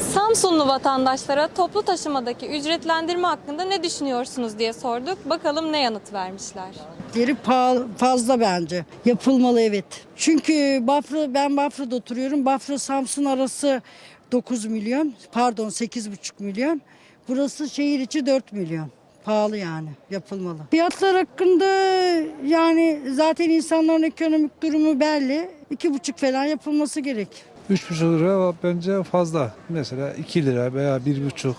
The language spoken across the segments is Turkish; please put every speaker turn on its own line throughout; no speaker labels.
Samsunlu vatandaşlara toplu taşımadaki ücretlendirme hakkında ne düşünüyorsunuz diye sorduk. Bakalım ne yanıt vermişler.
Geri pahalı, fazla bence. Yapılmalı evet. Çünkü Bafra, ben Bafra'da oturuyorum. Bafra Samsun arası 9 milyon. Pardon 8,5 milyon. Burası şehir içi 4 milyon. Pahalı yani yapılmalı. Fiyatlar hakkında yani zaten insanların ekonomik durumu belli. 2,5 falan yapılması gerek.
3,5 lira bence fazla. Mesela 2 lira veya 1,5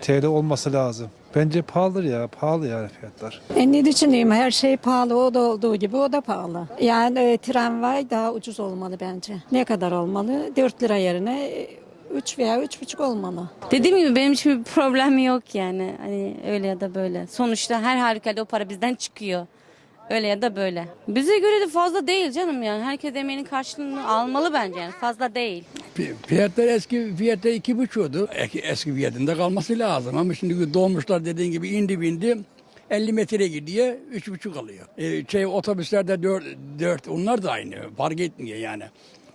TL olması lazım. Bence pahalıdır ya, pahalı yani fiyatlar.
E ne düşüneyim her şey pahalı o da olduğu gibi o da pahalı. Yani e, tramvay daha ucuz olmalı bence. Ne kadar olmalı? 4 lira yerine e, 3 veya 3,5 olmalı.
Dediğim gibi benim için bir problem yok yani. Hani öyle ya da böyle. Sonuçta her halükarda o para bizden çıkıyor. Öyle ya da böyle. Bize göre de fazla değil canım yani. Herkes emeğinin karşılığını almalı bence yani. Fazla değil.
Fi- Fiyatlar eski fiyatta iki buçuğdu. Eski, eski fiyatında kalması lazım ama şimdi dolmuşlar dediğin gibi indi bindi 50 metre gidiyor üç buçuk alıyor. Ee, şey otobüslerde dört, dört onlar da aynı fark etmiyor yani.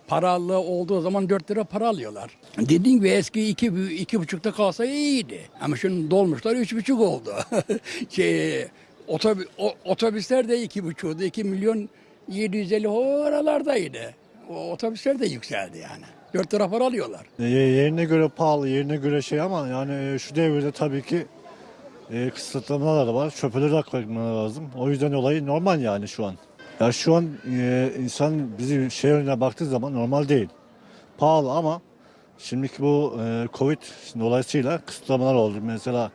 Paralı olduğu zaman 4 lira para alıyorlar. Dediğim gibi eski iki, iki buçukta kalsa iyiydi. Ama şimdi dolmuşlar üç buçuk oldu. şey, otobü, o- otobüsler de iki buçuğdu. 2 milyon 750 o aralardaydı. O otobüsler de yükseldi yani. 4 lira para alıyorlar.
E, Yerine göre pahalı, yerine göre şey ama yani e, şu devirde tabii ki e, kısıtlamalar var. Şoförleri de vermeleri lazım. O yüzden olayı normal yani şu an. Ya şu an e, insan bizi şey önüne baktığı zaman normal değil. Pahalı ama şimdiki bu e, Covid dolayısıyla kısıtlamalar oldu. Mesela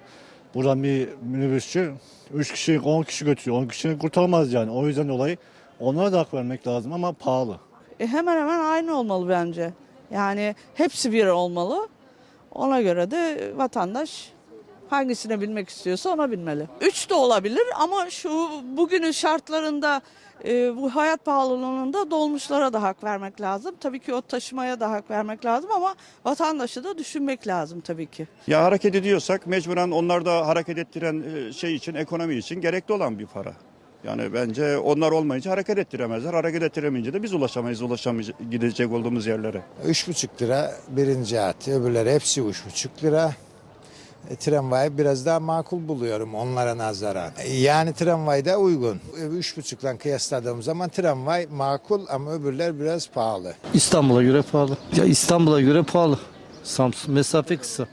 buradan bir minibüsçü 3 kişi 10 kişi götürüyor. 10 kişini kurtarmaz yani. O yüzden dolayı onlara da hak vermek lazım ama pahalı.
E, hemen hemen aynı olmalı bence. Yani hepsi bir olmalı. Ona göre de vatandaş hangisine binmek istiyorsa ona binmeli. Üç de olabilir ama şu bugünün şartlarında e, bu hayat pahalılığında dolmuşlara da hak vermek lazım. Tabii ki o taşımaya da hak vermek lazım ama vatandaşı da düşünmek lazım tabii ki.
Ya hareket ediyorsak mecburen onlar da hareket ettiren e, şey için, ekonomi için gerekli olan bir para. Yani bence onlar olmayınca hareket ettiremezler. Hareket ettiremeyince de biz ulaşamayız, ulaşamayacak gidecek olduğumuz yerlere.
Üç buçuk lira birinci hat, öbürleri hepsi üç buçuk lira. E, tramvayı biraz daha makul buluyorum onlara nazaran. E, Yani tramvayda uygun. E, Üç buçukla kıyasladığım zaman tramvay makul ama öbürler biraz pahalı.
İstanbul'a göre pahalı. Ya İstanbul'a göre pahalı. Samsun mesafe kısa.